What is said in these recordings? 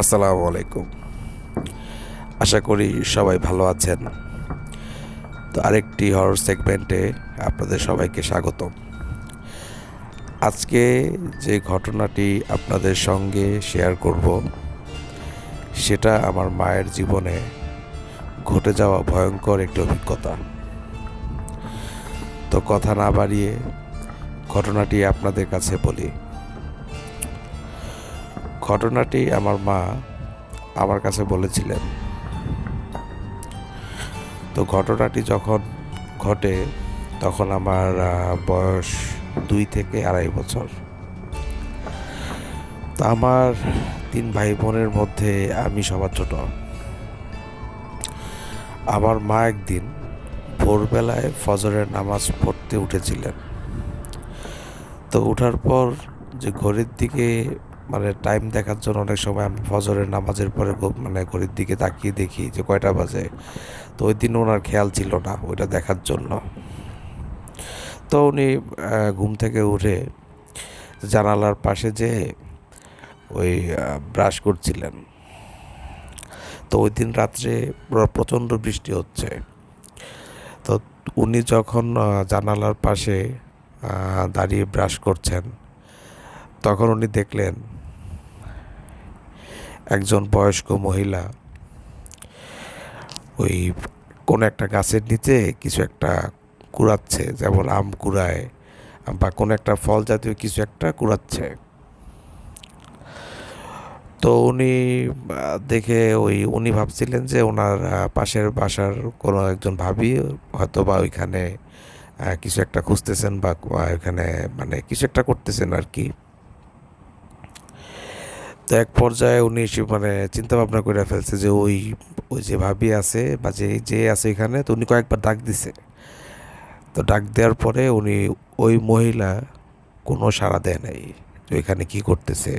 আসসালামু আলাইকুম। আশা করি সবাই ভালো আছেন। তো আরেকটি হরর সেগমেন্টে আপনাদের সবাইকে স্বাগতম। আজকে যে ঘটনাটি আপনাদের সঙ্গে শেয়ার করব, সেটা আমার মায়ের জীবনে ঘটে যাওয়া ভয়ঙ্কর একটি অভিজ্ঞতা। তো কথা না বাড়িয়ে ঘটনাটি আপনাদের কাছে বলি। ঘটনাটি আমার মা আমার কাছে বলেছিলেন। তো ঘটনাটি যখন ঘটে, তখন আমার বয়স দুই থেকে আড়াই বছর। তো আমার তিন ভাই বোনের মধ্যে আমি সবার ছোট। আমার মা একদিন ভোরবেলায় ফজরের নামাজ পড়তে উঠেছিলেন। তো ওঠার পর যে ঘড়ির দিকে মানে টাইম দেখার জন্য অনেক সময় আমি ফজরের নামাজের পরে মানে ঘড়ির দিকে তাকিয়ে দেখি যে কয়টা বাজে। তো ওই দিন ওনার খেয়াল ছিল না ওইটা দেখার জন্য। তো উনি ঘুম থেকে উঠে জানালার পাশে যে ওই ব্রাশ করছিলেন। তো ওই দিন রাত্রে প্র- প্রচণ্ড বৃষ্টি হচ্ছে। তো উনি যখন জানালার পাশে দাঁড়িয়ে ব্রাশ করছেন, তখন উনি দেখলেন একজন বয়স্ক মহিলা ওই কোন একটা গাছের নিচে কিছু একটা কুড়াচ্ছে, যেমন আম কুড়ায় বা কোনো একটা ফল জাতীয় কিছু একটা কুড়াচ্ছে। তো উনি দেখে ওই উনি ভাবছিলেন যে ওনার পাশের বাসার কোনো একজন ভাবি হয়তো বা ওইখানে কিছু একটা খুঁজতেছেন বা ওইখানে মানে কিছু একটা করতেছেন আর কি। তো এক পর্যায়ে উনি মানে চিন্তা ভাবনা করে ফেলছে যে ওই ওই যে ভাবি আছে বা যে যে আছে এখানে, তো উনি কয়েকবার ডাক দিছে। তো ডাক দেওয়ার পরে উনি ওই মহিলা কোনো সাড়া দেয় নাই যে এখানে কি করতেছে,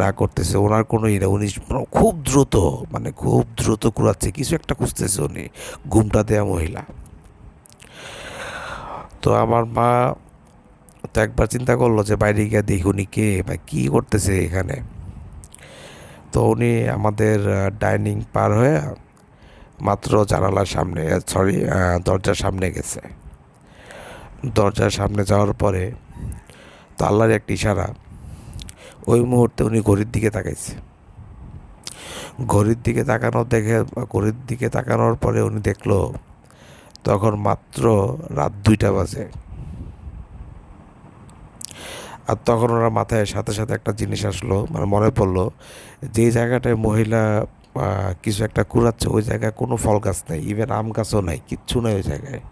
না করতেছে। ওনার কোনো ইয়ে। উনি খুব দ্রুত মানে খুব দ্রুত কুড়াচ্ছে। কিছু একটা খুঁজতেছে উনি, ঘুমটা দেয়া মহিলা। তো আমার মা তো একবার চিন্তা করল যে বাইরে গিয়ে দেখি উনি কে বা কী করতেছে এখানে। তো উনি আমাদের ডাইনিং পার হয়ে মাত্র জানালার সামনে সরি দরজার সামনে গেছে। দরজার সামনে যাওয়ার পরে তো আল্লাহর একটা ইশারা, ওই মুহূর্তে উনি ঘড়ির দিকে তাকাইছে। ঘড়ির দিকে তাকানো দেখে, ঘড়ির দিকে তাকানোর পরে উনি দেখল, তখন মাত্র রাত দুইটা বাজে। আর তখন ওনার মাথায় সাথে সাথে একটা জিনিস আসলো মানে মনে পড়ল যে জায়গাটায় মহিলা কিছু একটা কুড়াচ্ছে, ওই জায়গায় কোনো ফল গাছ নেই ইভেন আম গাছও নাই, কিচ্ছু নেই ওই জায়গায়।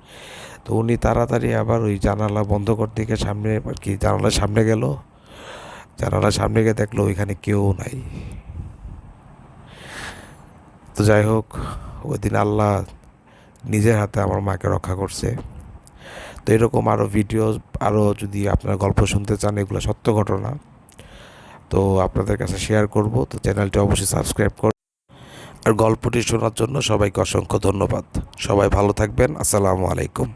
তো উনি তাড়াতাড়ি আবার ওই জানালা বন্ধ করতে গিয়ে সামনে আর কি জানালার সামনে গেল। জানালার সামনে গিয়ে দেখল ওইখানে কেউ নাই। তো যাই হোক ওই দিন আল্লাহ নিজের হাতে আমার মাকে রক্ষা করছে। তো এরকম আরও ভিডিও আরও যদি আপনারা গল্প শুনতে চান, এগুলো সত্য ঘটনা। তো আপনাদের কাছে শেয়ার করব, তো চ্যানেলটি অবশ্যই সাবস্ক্রাইব করুন আর গল্পটি শোনার জন্য সবাইকে অসংখ্য ধন্যবাদ। সবাই ভালো থাকবেন, আসসালামু আলাইকুম।